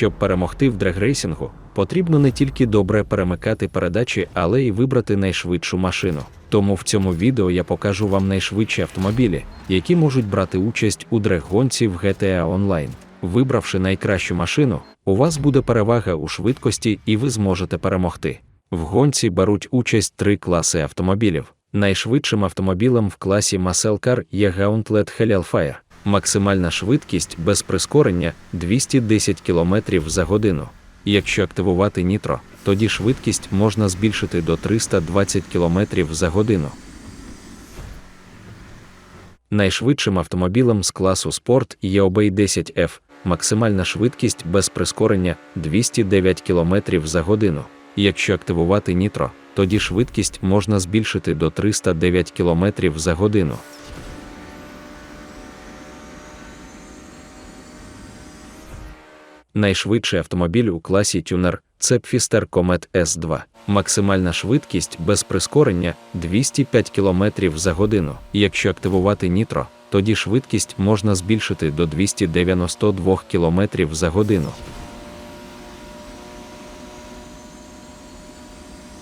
Щоб перемогти в дрегрейсингу, потрібно не тільки добре перемикати передачі, але й вибрати найшвидшу машину. Тому в цьому відео я покажу вам найшвидші автомобілі, які можуть брати участь у дреггонці в GTA Online. Вибравши найкращу машину, у вас буде перевага у швидкості і ви зможете перемогти. В гонці беруть участь три класи автомобілів. Найшвидшим автомобілем в класі Muscle Car є Gauntlet Hellfire. Максимальна швидкість без прискорення 210 км за годину. Якщо активувати нітро, тоді швидкість можна збільшити до 320 км за годину. Найшвидшим автомобілем з класу спорт є Obey 10F, максимальна швидкість без прискорення 209 км за годину. Якщо активувати нітро, тоді швидкість можна збільшити до 309 км за годину. Найшвидший автомобіль у класі тюнер це Pfister Comet S2. Максимальна швидкість без прискорення 205 км за годину. Якщо активувати нітро, тоді швидкість можна збільшити до 292 км за годину.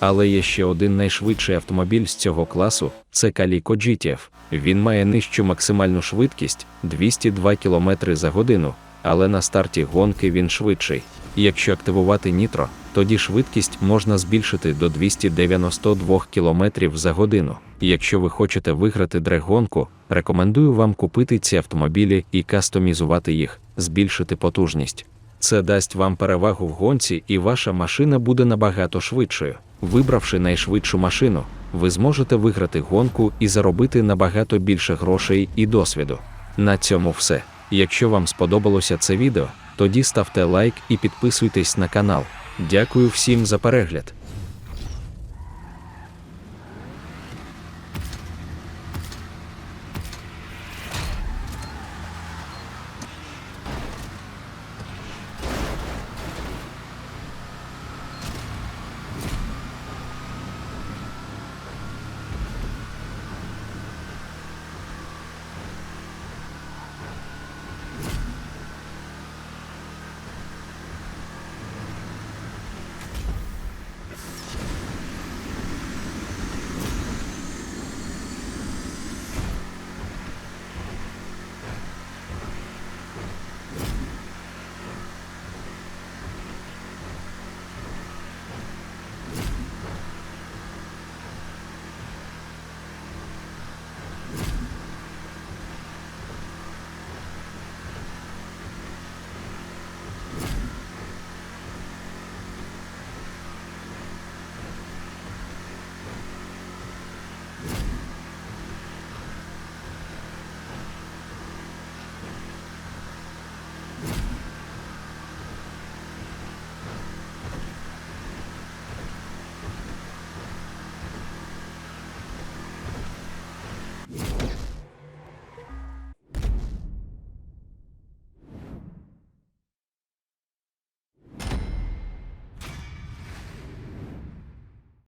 Але є ще один найшвидший автомобіль з цього класу це Calico GTF. Він має нижчу максимальну швидкість 202 км за годину, але на старті гонки він швидший. Якщо активувати нітро, тоді швидкість можна збільшити до 292 км за годину. Якщо ви хочете виграти дрегонку, рекомендую вам купити ці автомобілі і кастомізувати їх, збільшити потужність. Це дасть вам перевагу в гонці, і ваша машина буде набагато швидшою. Вибравши найшвидшу машину, ви зможете виграти гонку і заробити набагато більше грошей і досвіду. На цьому все. Якщо вам сподобалося це відео, тоді ставте лайк і підписуйтесь на канал. Дякую всім за перегляд.